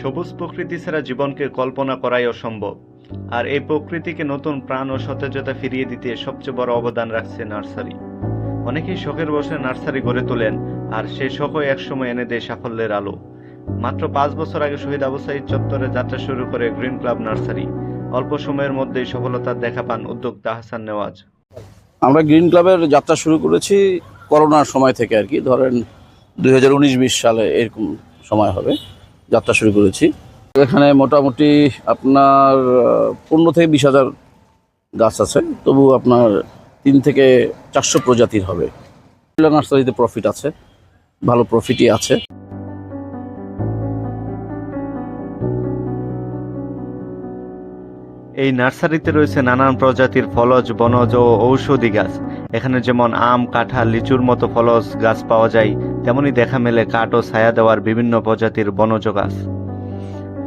সবুজ প্রকৃতি ছাড়া জীবনকে কল্পনা করাই অসম্ভব। আর এই প্রকৃতিকে নতুন প্রাণ ও সতেজতা ফিরিয়ে দিতে সবচেয়ে বড় অবদান রাখছে নার্সারি। অনেকেই শখের বসে নার্সারি গড়ে তোলেন, আর সে শখই একসময় এনে দেয় সাফল্যের আলো। মাত্র পাঁচ বছর আগে শহীদ আবু সাইদ চত্বরে যাত্রা শুরু করে গ্রিন ক্লাব নার্সারি। অল্প সময়ের মধ্যেই সফলতার দেখা পান উদ্যোক্তা হাসান নেওয়াজ। আমরা গ্রিন ক্লাবের যাত্রা শুরু করেছি করোনার সময় থেকে আর কি। ধরেন দুই হাজার সালে এরকম সময় হবে। যাত্রা শুরু করেছি। এখানে মোটামুটি আপনার পনেরো থেকে বিশ হাজার গাছ আছে। তবু আপনার তিন থেকে চারশো প্রজাতির হবে। নার্সারিতে প্রফিট আছে। ভালো প্রফিটই আছে। এই নার্সারিতে রয়েছে নানান প্রজাতির ফলজ, বনজ ও ঔষধি গাছ। এখানে যেমন আম, কাঁঠাল, লিচুর মতো ফলস গাছ পাওয়া যায়, তেমনি দেখা মেলে কাঠ ও ছায়া দেওয়ার বিভিন্ন প্রজাতির বনজ গাছ।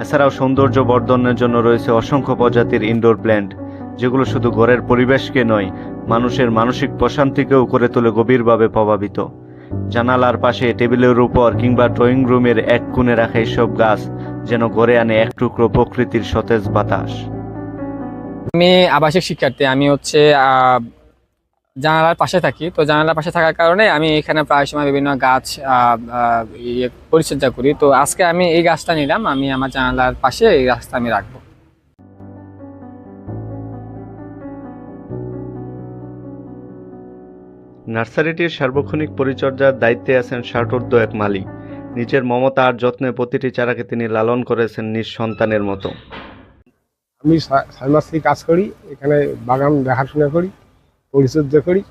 এছাড়াও সৌন্দর্য বর্ধনের জন্য রয়েছে অসংখ্য প্রজাতির ইনডোর প্ল্যান্ট যেগুলো শুধু ঘরের পরিবেশকে নয়, মানুষের মানসিক প্রশান্তিকেও করে তোলে গভীরভাবে প্রভাবিত। জানালার পাশে টেবিলের উপর কিংবা ড্রয়িং রুমের এক কোণে রাখা এইসব গাছ যেন ঘরে আনে এক টুকরো প্রকৃতির সতেজ বাতাস। আমি আবাসিক শিক্ষার্থী, আমি হচ্ছে জানালার পাশে থাকি। তো জানালার পাশে থাকার কারণে আমি এখানে প্রায় সময় বিভিন্ন গাছ ইয়ে পরিচর্যা করি। তো আজকে আমি এই গাছটা নিলাম আমি আমার জানালার পাশে এই গাছটা আমি রাখব। নার্সারিটির সার্বক্ষণিক পরিচর্যার দায়িত্বে আছেন ষাটোর্ধ এক মালিক। নিজের মমতা আর যত্নে প্রতিটি চারাকে তিনি লালন করেছেন নিজ সন্তানের মতো। আমি ছয় ছয় মাস থেকে কাজ করি এখানে বাগান দেখাশোনা করি। পরিচর্যা করি।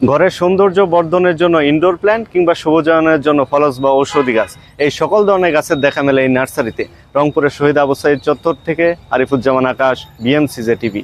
ঘরের সৌন্দর্য বর্ধনের জন্য ইনডোর প্ল্যান্ট কিংবা সবুজায়নের জন্য ফলস বা ঔষধি গাছ। এই সকল ধরনের গাছের দেখা মেলে এই নার্সারিতে। রংপুরের শহীদ আবু সাইদ চত্বর থেকে আরিফুজ্জামান আকাশ বিএমসিজে টিভি